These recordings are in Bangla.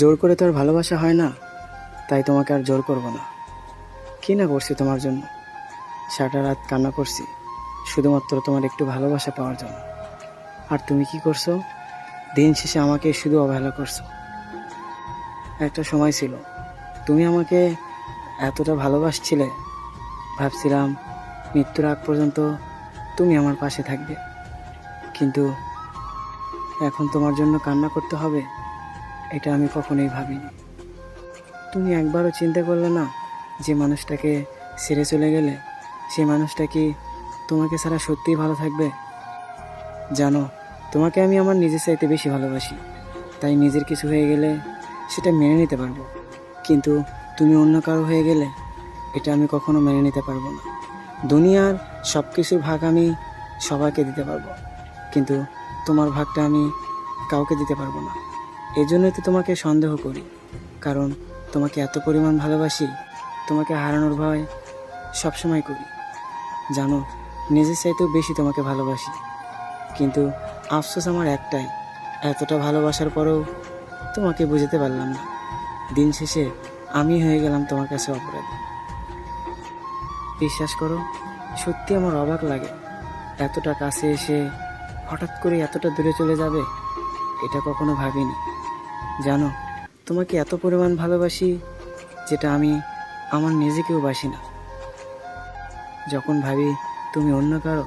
জোর করে তো আর ভালোবাসা হয় না, তাই তোমাকে আর জোর করব না। কি না করছি তোমার জন্য? সারাটা রাত কান্না করছি, শুধুমাত্র তোমার একটু ভালোবাসা পাওয়ার জন্য। আর তুমি কি করছ? দিন শেষে আমাকে শুধু অবহেলা করছ। একটা সময় ছিল, তুমি আমাকে এতটা ভালোবাসছিলে, ভাবছিলাম মৃত্যুর আগ পর্যন্ত তুমি আমার পাশে থাকবে। কিন্তু এখন তোমার জন্য কান্না করতে হবে? এটা আমি কখনোই ভাবিনি। তুমি একবারও চিন্তা করলে না যে মানুষটাকে ছেড়ে চলে গেলে সেই মানুষটা কি তোমাকে ছাড়া সত্যিই ভালো থাকবে? জানো, তোমাকে আমি আমার নিজের চাইতে বেশি ভালোবাসি। তাই নিজের কিছু হয়ে গেলে সেটা মেনে নিতে পারব। কিন্তু তুমি অন্য কারও হয়ে গেলে এটা আমি কখনো মেনে নিতে পারব না। দুনিয়ার সব কিছুর ভাগ আমি সবাইকে দিতে পারব। কিন্তু তোমার ভাগটা আমি কাউকে দিতে পারব না। এজন্যই তো তোমাকে সন্দেহ করি। কারণ তোমাকে এত পরিমাণ ভালোবাসি, তোমাকে হারানোর ভয় সবসময় করি। জানো, নিজের চাইতেও বেশি তোমাকে ভালোবাসি। কিন্তু আফসোস আমার একটাই, এতটা ভালোবাসার পরেও তোমাকে বুঝতে পারলাম না। দিন শেষে আমি হয়ে গেলাম তোমার কাছে অপরাধী। বিশ্বাস করো, সত্যি আমার অবাক লাগে। এতটা কাছে এসে হঠাৎ করে এতটা দূরে চলে যাবে, এটা কখনো ভাবিনি। জানো, তোমাকে এত পরিমাণ ভালোবাসি যেটা আমি আমার নিজেকেও বাসি না। যখন ভাবি তুমি অন্য কারও,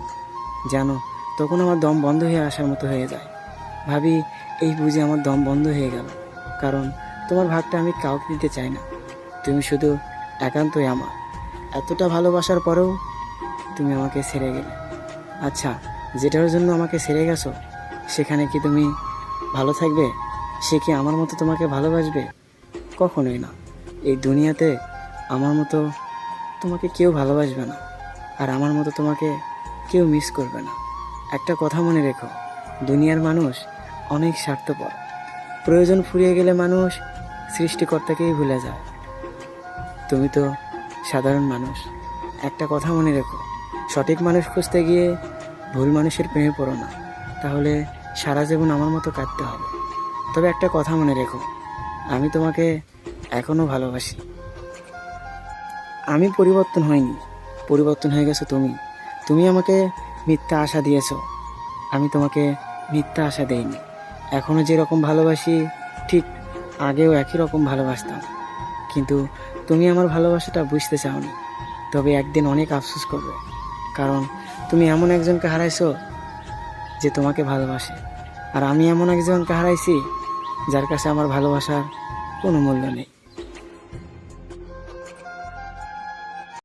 জানো, তখন আমার দম বন্ধ হয়ে আসার মতো হয়ে যায়। ভাবি, এই বুঝে আমার দম বন্ধ হয়ে গেল, কারণ তোমার ভাগটা আমি কাউকে দিতে চাই না। তুমি শুধু একান্তই আমার। এতটা ভালোবাসার পরেও তুমি আমাকে ছেড়ে গেলে। আচ্ছা যেটার জন্য আমাকে ছেড়ে গেছো, সেখানে কি তুমি ভালো থাকবে? সে কি আমার মতো তোমাকে ভালোবাসবে? কখনোই না। এই দুনিয়াতে আমার মতো তোমাকে কেউ ভালোবাসবে না, আর আমার মতো তোমাকে কেউ মিস করবে না। একটা কথা মনে রেখো, দুনিয়ার মানুষ অনেক স্বার্থপর। প্রয়োজন ফুরিয়ে গেলে মানুষ সৃষ্টিকর্তাকেই ভুলে যায়। তুমি তো সাধারণ মানুষ। একটা কথা মনে রেখো, সঠিক মানুষ খুঁজতে গিয়ে ভুল মানুষের প্রেমে পড়ো না। তাহলে সারা জীবন আমার মতো কাটতে হবে। তবে একটা কথা মনে রেখো। আমি তোমাকে এখনও ভালোবাসি। আমি পরিবর্তন হইনি। পরিবর্তন হয়ে গেছো তুমি। তুমি আমাকে মিথ্যা আশা দিয়েছ। আমি তোমাকে মিথ্যা আশা দেইনি। এখনও যেরকম ভালোবাসি, ঠিক আগেও একই রকম ভালোবাসতাম। কিন্তু তুমি আমার ভালোবাসাটা বুঝতে চাওনি। তবে একদিন অনেক আফসোস করবে। কারণ তুমি এমন একজনকে হারাইছো যে তোমাকে ভালোবাসে। আর আমি এমন একজনকে হারাইছি যার কাছে আমার ভালোবাসার কোনো মূল্য নেই।